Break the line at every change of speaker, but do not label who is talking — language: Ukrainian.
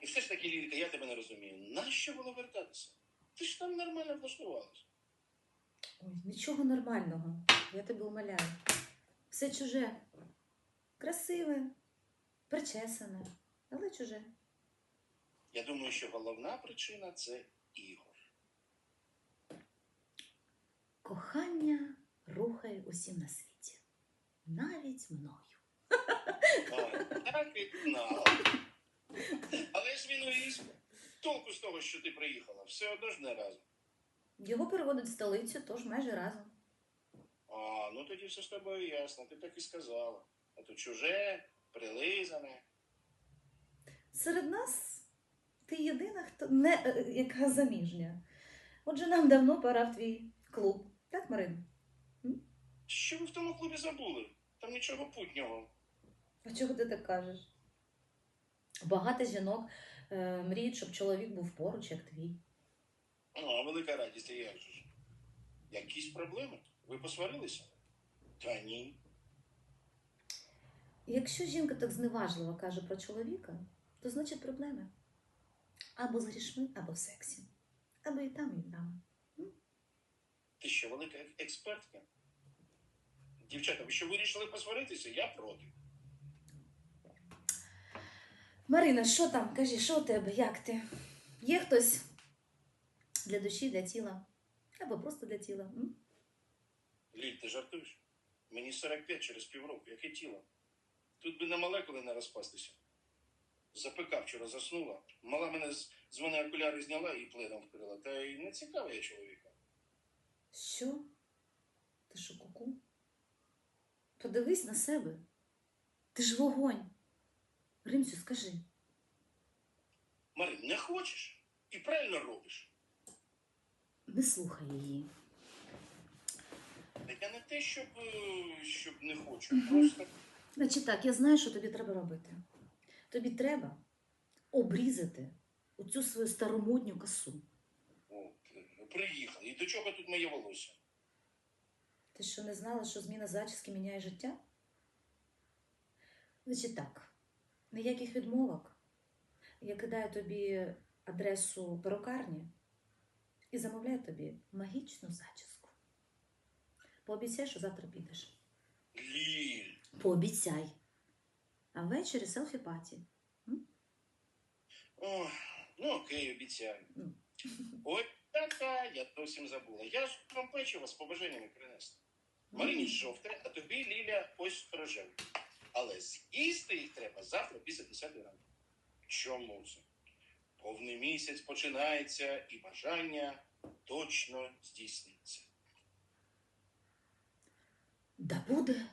І все ж таки, Ліліка, я тебе не розумію. Нащо було вертатися? Ти ж там нормально влаштувалась.
Ой, нічого нормального. Я тебе умоляю. Все чуже. Красиве, причесане, але чуже.
Я думаю, що головна причина це Ігор.
Кохання рухає усім на світі. Навіть мною.
Так і. Але ж він уїзд. Толку з того, що ти приїхала, все одно ж не разом.
Його переводить в столицю, тож майже разом.
А, ну тоді все з тобою ясно, ти так і сказала. А то чуже, прилизане.
Серед нас ти єдина, хто не е, яка заміжня. Отже, нам давно пора в твій клуб. Так, Марин?
Що ви в тому клубі забули? Там нічого путнього.
А чого ти так кажеш? Багато жінок е, мріють, щоб чоловік був поруч, як твій.
А, велика радість, а як же ж? Якісь проблеми? Ви посварилися? Та ні.
Якщо жінка так зневажливо каже про чоловіка, то значить проблеми. Або з грішми, або в сексі. Або і там, і там.
Ти що, велика експертка? Дівчата, ви що вирішили посваритися? Я проти.
Марина, що там? Кажи, що у тебе? Як ти? Є хтось для душі, для тіла? Або просто для тіла? М?
Ліль, ти жартуєш? Мені 45 через півроку, яке тіло. Тут би на молекули не розпастися. За ПК вчора заснула. Мала мене з з мене окуляри зняла і пледом вкрила. Та й не цікава я чоловіка.
Що? Ти що, куку? Подивись на себе. Ти ж вогонь. Римцю, скажи.
Марин, не хочеш? І правильно робиш.
Не слухай її.
Я не те, щоб, е, щоб не хочу, просто.
Значить так, я знаю, що тобі треба робити. Тобі треба обрізати оцю свою старомодню косу.
От, приїхали. І до чого тут моє волосся?
Ти що не знала, що зміна зачіски міняє життя? Значить так, ніяких відмовок. Я кидаю тобі адресу перукарні і замовляю тобі магічну зачіску. Пообіцяй, що завтра підеш. Пообіцяй. А ввечері селфі-паті.
О, ну окей, обіцяю.
Ну.
Ой, така, я зовсім забула. Я ж вам печиво з побажаннями принесла. Марині жовте, а тобі Ліля ось рожеве. Але з'їсти їх треба завтра після 10 ранку. Чому це? Повний місяць починається і бажання точно здійсниться.
Да буде